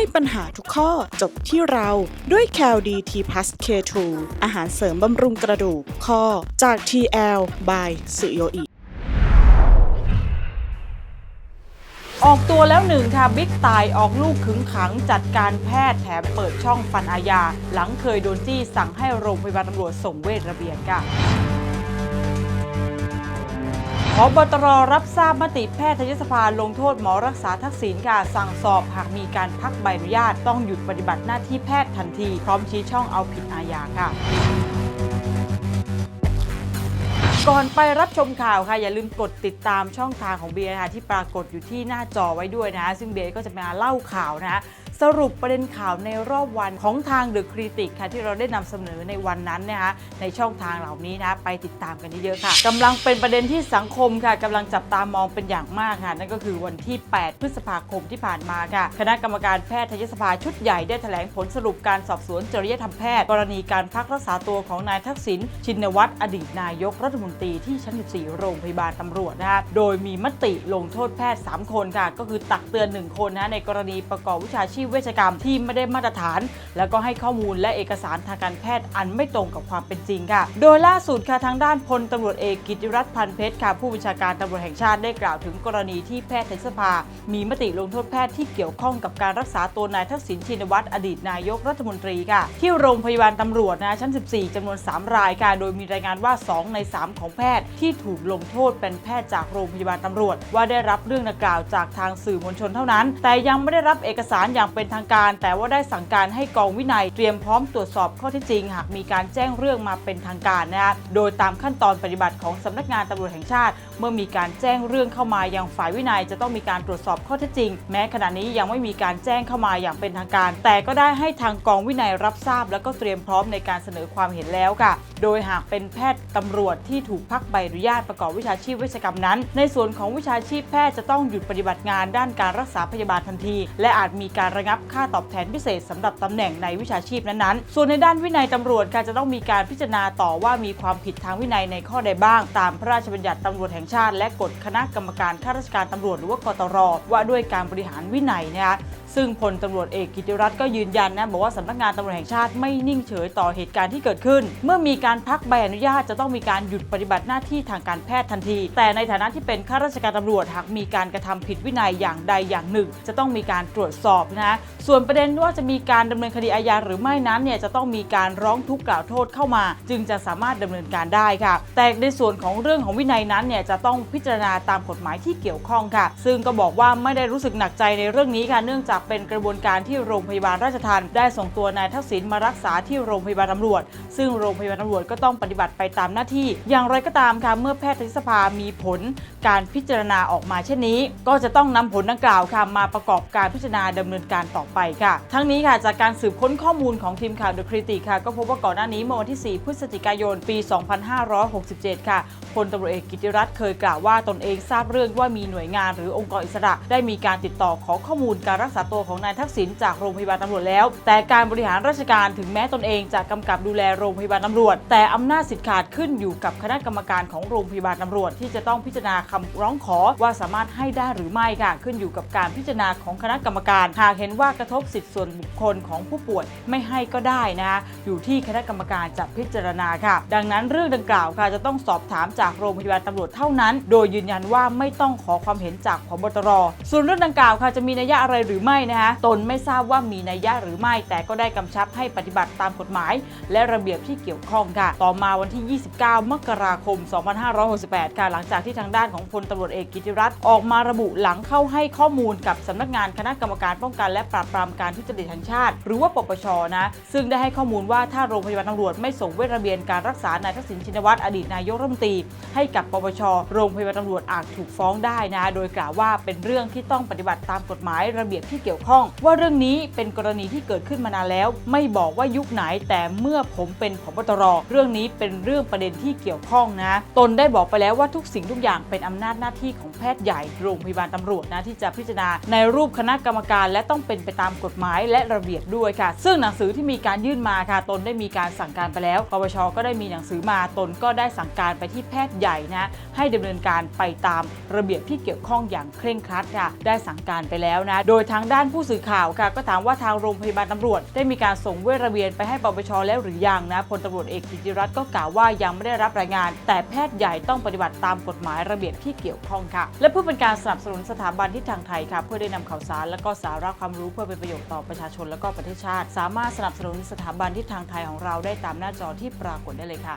ให้ปัญหาทุกข้อจบที่เราด้วย c a l d t p l u s K2 อาหารเสริมบำรุงกระดูกข้อจาก TL by สุโยอิออกตัวแล้วหนึ่งค่ะบิ๊กตายออกลูกขึงขังจัดการแพทย์แถมเปิดช่องฟันอาญา หลังเคยโดนจี้สั่งให้โรงพยาบาลตำรวจส่งเวชระเบียนค่ะ บตรรับทราบมติแพทยสภาลงโทษหมอรักษาทักษิณค่ะสั่งสอบหากมีการพักใบอนุญาตต้องหยุดปฏิบัติหน้าที่แพทย์ทันที พร้อมชี้ช่องเอาผิดอาญาค่ะก่อนไปรับชมข่าวค่ะ อย่าลืมกดติดตามช่องทางของเบียร์นะคะที่ปรากฏอยู่ที่หน้าจอไว้ด้วยนะ ซึ่งเบียร์ก็จะมาเล่าข่าวนะคะ สรุปประเด็นข่าวในรอบวันของทางเดอะคริติกค่ะที่เราได้นำเสนอในวันนั้นนะคะในช่องทางเหล่านี้นะไปติดตามกันเยอะๆค่ะกำลังเป็นประเด็นที่สังคมค่ะกำลังจับตามองเป็นอย่างมากค่ะนั่นก็คือวันที่ 8 พฤษภาคมที่ผ่านมาค่ะ คณะกรรมการแพทยสภาชุดใหญ่ได้แถลงผลสรุปการสอบสวนจริยธรรมแพทย์ กรณีการพักรักษาตัวของนายทักษิณชินวัตรอดีตนายกรัฐมนตรีที่ชั้น 14 โรงพยาบาลตำรวจนะคะโดยมีมติลงโทษแพทย์ 3 คนค่ะ ก็คือตักเตือน 1 คนนะในกรณีประกอบวิชาชีพเวชกรรมที่ไม่ได้มาตรฐาน แล้วก็ให้ข้อมูลและเอกสารทางการแพทย์อันไม่ตรงกับความเป็นจริงค่ะ โดยล่าสุดค่ะทางด้านพลตำรวจเอกกิติรัตน์พันเพชรค่ะผู้บัญชาการตำรวจแห่งชาติได้กล่าวถึงกรณีที่แพทย์สภา มีมติลงโทษแพทย์ที่เกี่ยวข้องกับการรักษาตัวนายทักษิณชินวัตรอดีตนายกรัฐมนตรีค่ะ ที่โรงพยาบาลตำรวจนะชั้น 14จำนวน 3 รายค่ะโดยมีรายงานว่า 2 ใน 3 ของแพทย์ที่ถูกลงโทษเป็นแพทย์จากโรงพยาบาลตำรวจ ว่าได้รับเรื่องดังกล่าวจากทางสื่อมวลชนเท่านั้น แต่ยังไม่ได้รับเอกสารอย่างเป็นทางการ แต่ว่าได้สั่งการให้กองวินัยเตรียมพร้อมตรวจสอบข้อเท็จจริง หากมีการแจ้งเรื่องมาเป็นทางการนะคะโดยตามขั้นตอนปฏิบัติของสำนักงานตำรวจแห่งชาติ เมื่อมีการแจ้งเรื่องเข้ามายังฝ่ายวินัย จะต้องมีการตรวจสอบข้อเท็จจริง แม้ขณะนี้ยังไม่มีการแจ้งเข้ามาอย่างเป็นทางการ แต่ก็ได้ให้ทางกองวินัยรับทราบ แล้วก็เตรียมพร้อมในการเสนอความเห็นแล้วค่ะ โดยหากเป็นแพทย์ตำรวจที่ถูกพักใบอนุญาตประกอบวิชาชีพเวชกรรมนั้น ในส่วนของวิชาชีพแพทย์จะต้องหยุดปฏิบัติงานด้านการรักษาพยาบาลทันที และอาจมีการระงับค่าตอบแทนพิเศษสำหรับตำแหน่งในวิชาชีพนั้นๆ ส่วนในด้านวินัยตำรวจค่ะจะต้องมีการพิจารณาต่อว่ามีความผิดทางวินัยในข้อใดบ้าง ตามพระราชบัญญัติตำรวจแห่งชาติ และกฎคณะกรรมการข้าราชการตำรวจหรือว่ากตรว่าด้วยการบริหารวินัยนะคะ ซึ่งพลตำรวจเอกกิติรัตน์ก็ยืนยันนะบอกว่าสำนักงานตำรวจแห่งชาติไม่นิ่งเฉยต่อเหตุการณ์ที่เกิดขึ้น เมื่อมีการพักใบอนุญาตจะต้องมีการหยุดปฏิบัติหน้าที่ทางการแพทย์ทันที แต่ในฐานะที่เป็นข้าราชการตำรวจหากมีการกระทำผิดวินัยอย่างใดอย่างหนึ่ง จะต้องมีการตรวจสอบนะส่วนประเด็นว่าจะมีการดำเนินคดีอาญาหรือไม่นั้นเนี่ยจะต้องมีการร้องทุกข์กล่าวโทษเข้ามา จึงจะสามารถดำเนินการได้ค่ะ แต่ในส่วนของเรื่องของวินัยนั้นเนี่ยจะต้องพิจารณาตามกฎหมายที่เกี่ยวข้องค่ะ ซึ่งก็บอกว่าไม่ได้รู้สึกหนักใจในเรื่องนี้ค่ะเนื่องจากเป็นกระบวนการที่โรงพยาบาลราชทัณฑ์ได้ส่งตัวนายทักษิณมารักษาที่โรงพยาบาลตำรวจ ซึ่งโรงพยาบาลตำรวจก็ต้องปฏิบัติไปตามหน้าที่ อย่างไรก็ตามค่ะเมื่อแพทยสภามีผลการพิจารณาออกมาเช่นนี้ ก็จะต้องนำผลดังกล่าวค่ะมาประกอบการพิจารณาดำเนินการต่อไปค่ะ ทั้งนี้ค่ะจากการสืบค้นข้อมูลของทีมข่าว The Critic ค่ะ ก็พบว่าก่อนหน้านี้เมื่อวันที่ 4 พฤศจิกายน ปี 2567 ค่ะพลตำรวจเอกกิติรัตน์เคยกล่าวว่าตนเองทราบเรื่องว่ามีหน่วยงานหรือองค์กรอิสระ ได้มีการติดต่อขอข้อมูลการรักษาตัวของนายทักษิณจากโรงพยาบาลตำรวจแล้ว แต่การบริหารราชการถึงแม้ตนเองจะกำกับดูแลโรงพยาบาลตำรวจ แต่อำนาจสิทธิ์ขาดขึ้นอยู่กับคณะกรรมการของโรงพยาบาลตำรวจ ที่จะต้องพิจารณาคำร้องขอว่าสามารถให้ได้หรือไม่ค่ะขึ้นอยู่กับการพิจารณาของคณะกรรมการ หากเห็นว่ากระทบสิทธิส่วนบุคคลของผู้ป่วยไม่ให้ก็ได้นะคะอยู่ที่คณะกรรมการจะพิจารณาค่ะ ดังนั้นเรื่องดังกล่าวค่ะจะต้องสอบถามจากโรงพยาบาลตำรวจเท่านั้น โดยยืนยันว่าไม่ต้องขอความเห็นจากพบตร ส่วนเรื่องดังกล่าวค่ะจะมีนัยยะอะไรหรือไม่นะคะตนไม่ทราบว่ามีนัยยะหรือไม่ แต่ก็ได้กำชับให้ปฏิบัติตามกฎหมาย และระเบียบที่เกี่ยวข้องค่ะ ต่อมาวันที่ 29 มกราคม 2568 ค่ะ หลังจากที่ทางด้านของพลตำรวจเอกกิติรัตน์ออกมาระบุหลังเข้าให้ข้อมูลกับสำนักงานคณะกรรมการป้องกันและปราบปรามการทุจริตแห่งชาติ หรือว่าปปชนะ ซึ่งได้ให้ข้อมูลว่าถ้าโรงพยาบาลตำรวจไม่ส่งเวชระเบียนการรักษานายทักษิณชินวัตรอดีตนายกรัฐมนตรีให้กับปปชโรงพยาบาลตำรวจอาจถูกฟ้องได้นะ โดยกล่าวว่าเป็นเรื่องที่ต้องปฏิบัติตามกฎหมายระเบียบที่เกี่ยวข้อง ว่าเรื่องนี้เป็นกรณีที่เกิดขึ้นมานานแล้ว ไม่บอกว่ายุคไหนแต่เมื่อผมเป็นผบตรเรื่องนี้เป็นเรื่องประเด็นที่เกี่ยวข้องนะ ตนได้บอกไปแล้วว่าทุกสิ่งทุกอย่างเป็นอำนาจหน้าที่ของแพทย์ใหญ่โรงพยาบาลตำรวจนะที่จะพิจารณาในรูปคณะกรรมการ และต้องเป็นไปตามกฎหมายและระเบียบด้วยค่ะ ซึ่งหนังสือที่มีการยื่นมาค่ะ ตนได้มีการสั่งการไปแล้วปปชก็ได้มีหนังสือมาตนก็ได้สั่งการไปที่แพทย์ใหญ่นะให้ดำเนินการไปตามระเบียบที่เกี่ยวข้องอย่างเคร่งครัดค่ะ ได้สั่งการไปแล้วนะ โดยทางด้านด้านผู้สื่อข่าวค่ะก็ถามว่าทางโรงพยาบาลตำรวจ ได้มีการส่งเวชระเบียนไปให้ปปชแล้วหรือยังนะพลตำรวจเอกกิติรัตน์ก็กล่าวว่ายังไม่ได้รับรายงาน แต่แพทย์ใหญ่ต้องปฏิบัติตามกฎหมายระเบียบที่เกี่ยวข้องค่ะ และเพื่อเป็นการสนับสนุนสถาบันทิศทางไทยค่ะเพื่อได้นำข่าวสารและก็สาระความรู้เพื่อเป็นประโยชน์ต่อประชาชนและก็ประเทศชาติ สามารถสนับสนุนสถาบันทิศทางไทยของเราได้ตามหน้าจอที่ปรากฏได้เลยค่ะ